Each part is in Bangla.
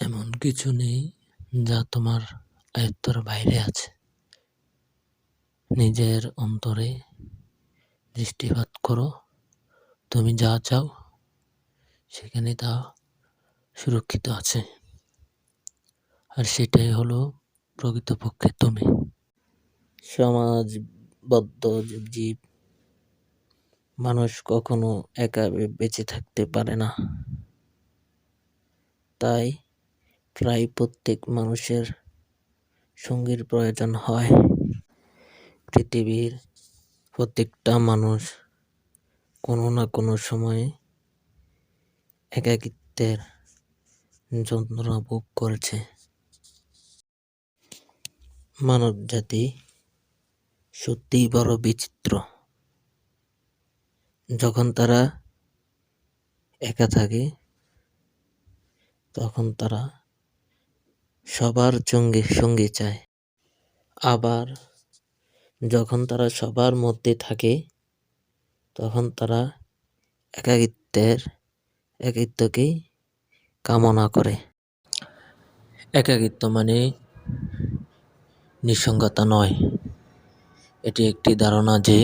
এমন কিছু নেই যা তোমার আয়ত্তর বাইরে আছে। নিজের অন্তরে দৃষ্টিপাত করো, তুমি যা চাও সেখানে তা সুরক্ষিত আছে। আর সেটাই হলো প্রকৃতপক্ষে তুমি। সমাজবদ্ধ জীব মানুষ কখনো একা বেঁচে থাকতে পারে না। তাই প্রায় প্রত্যেক মানুষের সঙ্গীর প্রয়োজন হয়। পৃথিবীর প্রত্যেকটা মানুষ কোনো না কোনো সময়ে একাকিত্বের যন্ত্রণা ভোগ করেছে। মানবজাতি সত্যিই বড় বিচিত্র। যখন তারা একা থাকে, তখন তারা সবার সঙ্গে সঙ্গী চায়। আবার যখন তারা সবার মধ্যে থাকে তখন তারা একাকিত্বের একাকিত্বকেই কামনা করে। একাকিত্ব মানে নিঃসঙ্গতা নয়, এটি একটি ধারণা যে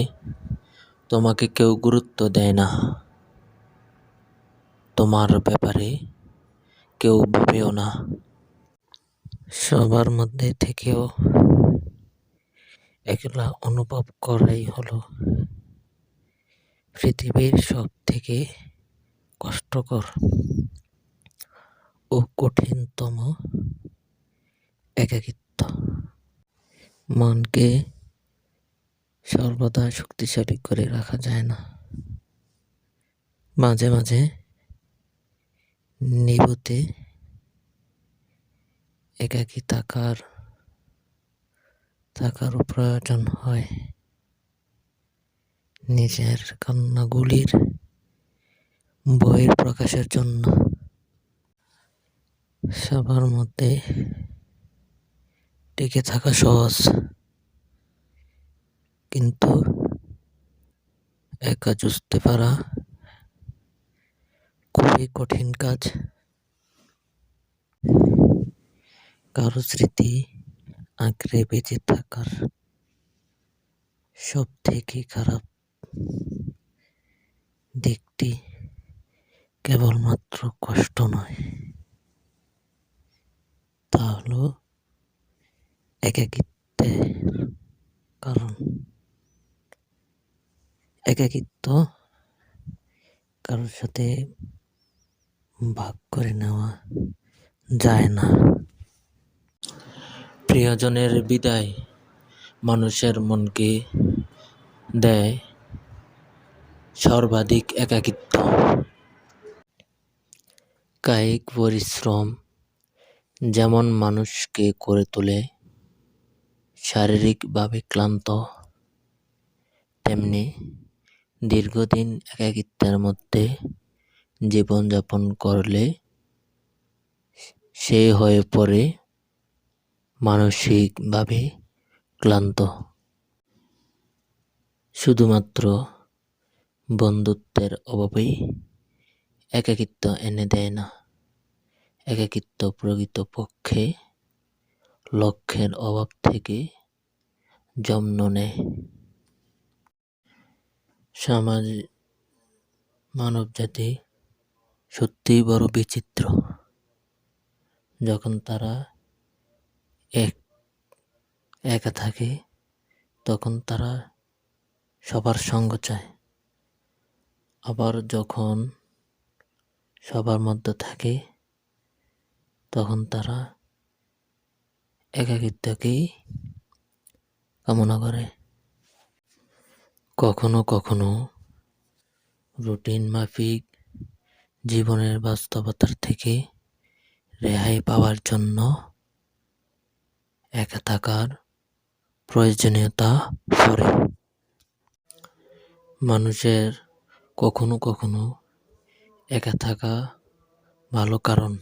তোমাকে কেউ গুরুত্ব দেয় না, তোমার ব্যাপারে কেউ ভাবেও না। সবার মধ্যে থেকেও একলা অনুভব করাই হলো পৃথিবীর সবথেকে কষ্টকর ও কঠিনতম একাকিত্ব। মনকে সর্বদা শক্তিশালী করে রাখা যায় না। মাঝে মাঝে নিভৃতে একাকী থাকার থাকারও প্রয়োজন হয়। নিজের কান্নাগুলির বইয়ের প্রকাশের জন্য। সবার মধ্যে টিকে থাকা সহজ, কিন্তু একা জুঝতে পারা খুবই কঠিন কাজ। কারও স্মৃতি আঁকড়ে বেঁচে থাকার সবথেকে খারাপ দিকটি কেবলমাত্র কষ্ট নয়, তা হলো একাকিত্বের কারণ। একাকিত্ব কারোর সাথে ভাগ করে নেওয়া যায় না। প্রিয়জনের বিদায় মানুষের মনকে দেয় সর্বাধিক একাকিত্ব। কায়িক পরিশ্রম যেমন মানুষকে করে তোলে শারীরিকভাবে ক্লান্ত, তেমনি দীর্ঘদিন একাকিত্বের মধ্যে জীবনযাপন করলে সে হয়ে পড়ে মানসিকভাবে ক্লান্ত। শুধুমাত্র বন্ধুত্বের অভাবই একাকিত্ব এনে দেয় না, একাকিত্ব প্রকৃতপক্ষে লক্ষ্যের অভাব থেকে জন্ম নেয়। সমাজ মানবজাতি সত্যিই বড় বিচিত্র। যখন তারা এক, একা থাকে, তখন তারা সবার সঙ্গ চায়। আবার যখন সবার মধ্যে থাকে, তখন তারা একাকিত্বকেই কামনা করে। কখনো কখনো রুটিন মাফিক জীবনের বাস্তবতার থেকে রেহাই পাওয়ার জন্য একা থাকার প্রয়োজনীয়তা পড়ে। মানুষের কখনো কখনো একা থাকা ভালো কারণ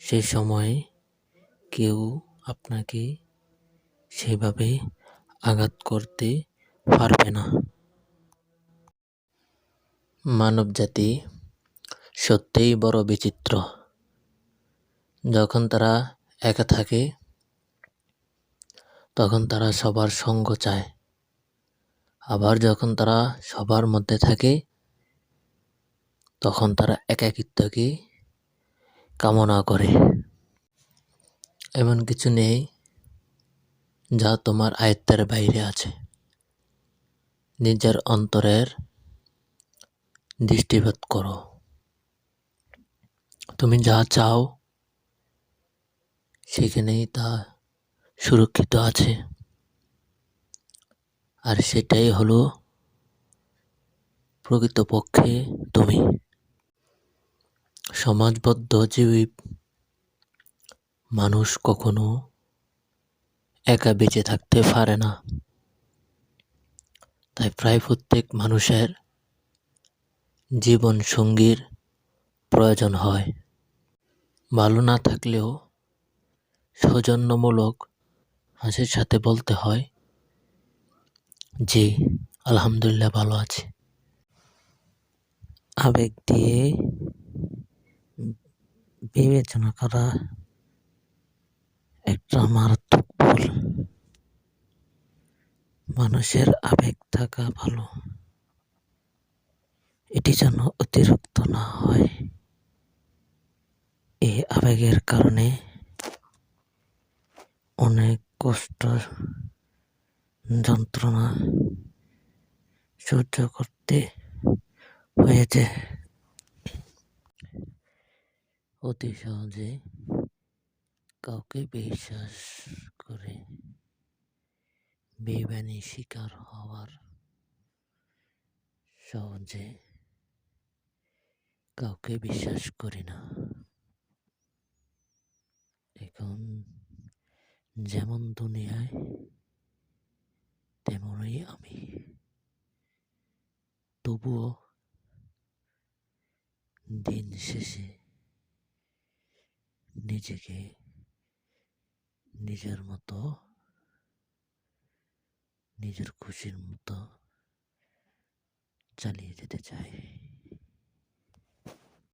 সে সময় কেউ আপনাকে সেভাবে আঘাত করতে পারবে না। মানবজাতি সত্যিই বড় বিচিত্র। যখন তারা একা থাকে, তখন তারা সবার সঙ্গ চায়। আবার যখন তারা সবার মধ্যে থাকে, তখন তারা একাকিত্বকে কামনা করে। এমন কিছু নেই যা তোমার আয়ত্তের বাইরে আছে। নিজের অন্তরের দৃষ্টিপাত করো। তুমি যা চাও সেখানেই তা সুরক্ষিত আছে। আর সেটাই হলো প্রকৃতপক্ষে তুমি। সমাজবদ্ধ জীবী মানুষ কখনো একা বেঁচে থাকতে পারে না। তাই প্রায় প্রত্যেক মানুষের জীবন সঙ্গীর প্রয়োজন হয়। ভালো না থাকলেও সৌজন্যমূলক হাসির সাথে বলতে হয় জি আলহামদুলিল্লাহ ভালো আছি। আবেগ দিয়ে বিবেচনা করা একটা মারাত্মক ভুল। মানুষের আবেগ থাকা ভালো। এটি যেন অতিরিক্ত না হয়। এই আবেগের কারণে অনেক কষ্ট, যন্ত্রণা সহ্য করতে হয়েছে। অতি সহজে কাউকে বিশ্বাস করে বেইমানি শিকার হওয়ার সহজে কাউকে বিশ্বাস করি না। এখন যেমন দুনিয়ায়, তেমনই আমি। তবুও দিন শেষে নিজেকে নিজের মতো, নিজের খুশির মতো চালিয়ে যেতে চাই।